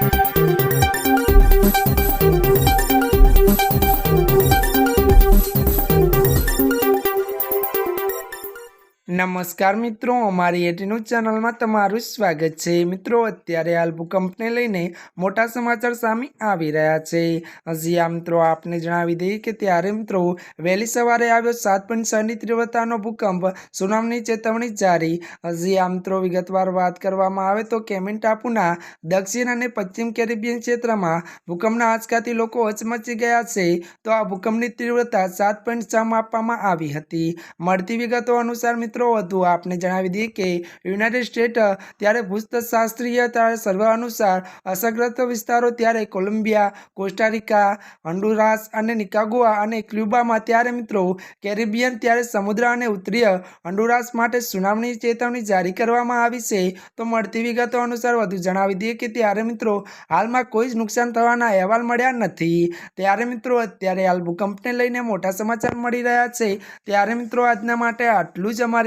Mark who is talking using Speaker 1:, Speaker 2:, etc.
Speaker 1: Thank you. નમસ્કાર મિત્રો, અમારી એટીનું ચેનલમાં તમારું સ્વાગત છે. મિત્રો, અત્યારે હાલ ભૂકંપને લઈને મોટા સમાચાર સામે આવી રહ્યા છે. હજી આ મિત્રો આપને જણાવી દઈએ કે ત્યારે મિત્રો વહેલી સવારે આવ્યો સાત પોઈન્ટ છની તીવ્રતાનો ભૂકંપ. સુનામની ચેતવણી જારી. હજી આ મિત્રો વિગતવાર વાત કરવામાં આવે તો કેમેન ટાપુના દક્ષિણ અને પશ્ચિમ કેરેબિયન ક્ષેત્રમાં ભૂકંપના આંચકાથી લોકો અચમચી ગયા છે. તો આ ભૂકંપની તીવ્રતા સાત પોઈન્ટ છ માપવામાં આવી હતી. મળતી વિગતો અનુસાર મિત્રો વધુ આપને જણાવી દઈએ કે યુનાઇટેડ સ્ટેટ ત્યારે ભૂસ્તશાસ્ત્રીય સર્વે અનુસાર અસરગ્રસ્ત વિસ્તારો ત્યારે કોલંબિયા, કોસ્ટારિકા હન્ડુરાસ અને નિકાગુઆ અને ક્યુબામાં. ત્યારે મિત્રો, કેરેબિયન ત્યારે સમુદ્ર અને ઉત્તરીય હન્ડુરાસ માટે સુનાવણી ચેતવણી જારી કરવામાં આવી છે. તો મળતી વિગતો અનુસાર વધુ જણાવી દઈએ કે ત્યારે મિત્રો, હાલમાં કોઈ જ નુકસાન થવાના અહેવાલ મળ્યા નથી. ત્યારે મિત્રો, અત્યારે હાલ ભૂકંપને લઈને મોટા સમાચાર મળી રહ્યા છે. ત્યારે મિત્રો, આજના માટે આટલું જ